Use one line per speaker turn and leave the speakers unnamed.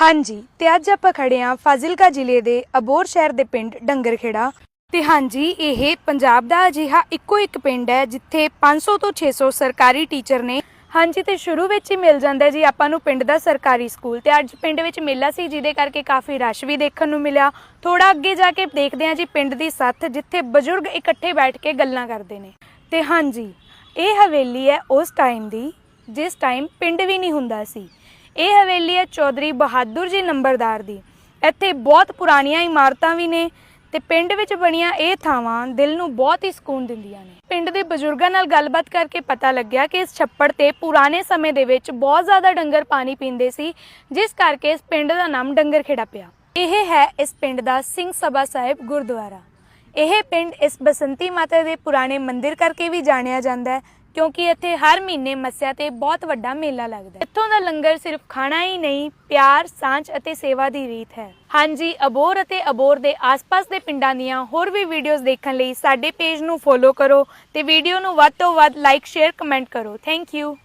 ਹਾਂਜੀ, ਤੇ ਅੱਜ ਆਪਾਂ ਖੜੇ ਆਂ ਫਾਜ਼ਿਲਕਾ ਜ਼ਿਲ੍ਹੇ ਦੇ ਅਬੋਰ ਸ਼ਹਿਰ ਦੇ ਪਿੰਡ ਡੰਗਰਖੇੜਾ। ਤੇ ਹਾਂਜੀ, ਇਹ ਪੰਜਾਬ ਦਾ ਅਜਿਹਾ ਇੱਕੋ ਇੱਕ ਪਿੰਡ ਹੈ ਜਿੱਥੇ 500 ਤੋਂ 600 ਸਰਕਾਰੀ ਟੀਚਰ ਨੇ। ਹਾਂਜੀ, ਤੇ ਸ਼ੁਰੂ ਵਿੱਚ ਹੀ ਮਿਲ ਜਾਂਦਾ ਜੀ ਆਪਾਂ ਨੂੰ ਪਿੰਡ ਦਾ ਸਰਕਾਰੀ ਸਕੂਲ। ਤੇ ਅੱਜ ਪਿੰਡ ਵਿੱਚ ਮੇਲਾ ਸੀ, ਜਿਹਦੇ ਕਰਕੇ ਕਾਫੀ ਰਸ਼ ਵੀ ਦੇਖਣ ਨੂੰ ਮਿਲਿਆ। ਥੋੜਾ ਅੱਗੇ ਜਾ ਕੇ ਦੇਖਦੇ ਹਾਂ ਜੀ ਪਿੰਡ ਦੀ ਸੱਥ, ਜਿੱਥੇ ਬਜ਼ੁਰਗ ਇਕੱਠੇ ਬੈਠ ਕੇ ਗੱਲਾਂ ਕਰਦੇ ਨੇ। ਤੇ ਹਾਂਜੀ, ਇਹ ਹਵੇਲੀ ਹੈ ਉਸ ਟਾਈਮ ਦੀ, ਜਿਸ ਟਾਈਮ ਪਿੰਡ ਵੀ ਨਹੀਂ ਹੁੰਦਾ ਸੀ। ਇਹ ਹਵੇਲੀ ਹੈ ਚੌਧਰੀ ਬਹਾਦਰ ਜੀ ਨੰਬਰਦਾਰ ਦੀ। ਇੱਥੇ ਬਹੁਤ ਪੁਰਾਣੀਆਂ ਇਮਾਰਤਾਂ ਵੀ ਨੇ ਤੇ ਪਿੰਡ ਵਿੱਚ ਬਣੀਆਂ ਇਹ ਥਾਵਾਂ ਦਿਲ ਨੂੰ ਬਹੁਤ ਹੀ ਸਕੂਨ ਦਿੰਦੀਆਂ ਨੇ। ਪਿੰਡ ਦੇ ਬਜ਼ੁਰਗਾਂ ਨਾਲ ਗੱਲਬਾਤ ਕਰਕੇ ਪਤਾ ਲੱਗਿਆ ਕਿ ਇਸ ਛੱਪੜ ਤੇ ਪੁਰਾਣੇ ਸਮੇਂ ਦੇ ਵਿੱਚ ਬਹੁਤ ਜ਼ਿਆਦਾ ਡੰਗਰ ਪਾਣੀ ਪੀਂਦੇ ਸੀ, ਜਿਸ ਕਰਕੇ ਇਸ ਪਿੰਡ ਦਾ ਨਾਮ ਡੰਗਰ ਡੰਗਰਖੇੜਾ ਪਿਆ। ਇਹ ਹੈ ਇਸ ਪਿੰਡ ਦਾ ਸਿੰਘ ਸਭਾ ਸਾਹਿਬ ਗੁਰਦੁਆਰਾ। ਇਹ ਪਿੰਡ ਇਸ ਬਸੰਤੀ ਮਾਤਾ ਦੇ ਪੁਰਾਣੇ ਮੰਦਿਰ ਕਰਕੇ ਵੀ ਜਾਣਿਆ ਜਾਂਦਾ ਹੈ ਕਿਉਂਕਿ ਇੱਥੇ ਹਰ ਮਹੀਨੇ ਮੱਸਿਆ ਤੇ ਬਹੁਤ ਵੱਡਾ ਮੇਲਾ ਲੱਗਦਾ ਹੈ। ਇੱਥੋਂ ਦਾ ਲੰਗਰ ਸਿਰਫ ਖਾਣਾ ਹੀ ਨਹੀਂ, ਪਿਆਰ, ਸਾਂਝ ਅਤੇ ਸੇਵਾ ਦੀ ਰੀਤ ਹੈ। ਹਾਂਜੀ, ਅਬੋਰ ਅਤੇ ਅਬੋਰ ਦੇ ਆਸ-ਪਾਸ ਦੇ ਪਿੰਡਾਂ ਦੀਆਂ ਹੋਰ ਵੀ ਵੀਡੀਓਜ਼ ਦੇਖਣ ਲਈ ਸਾਡੇ ਪੇਜ ਨੂੰ ਫੋਲੋ ਕਰੋ ਤੇ ਵੀਡੀਓ ਨੂੰ ਵੱਧ ਤੋਂ ਵੱਧ ਲਾਈਕ ਸ਼ੇਅਰ ਕਮੈਂਟ ਕਰੋ। Thank you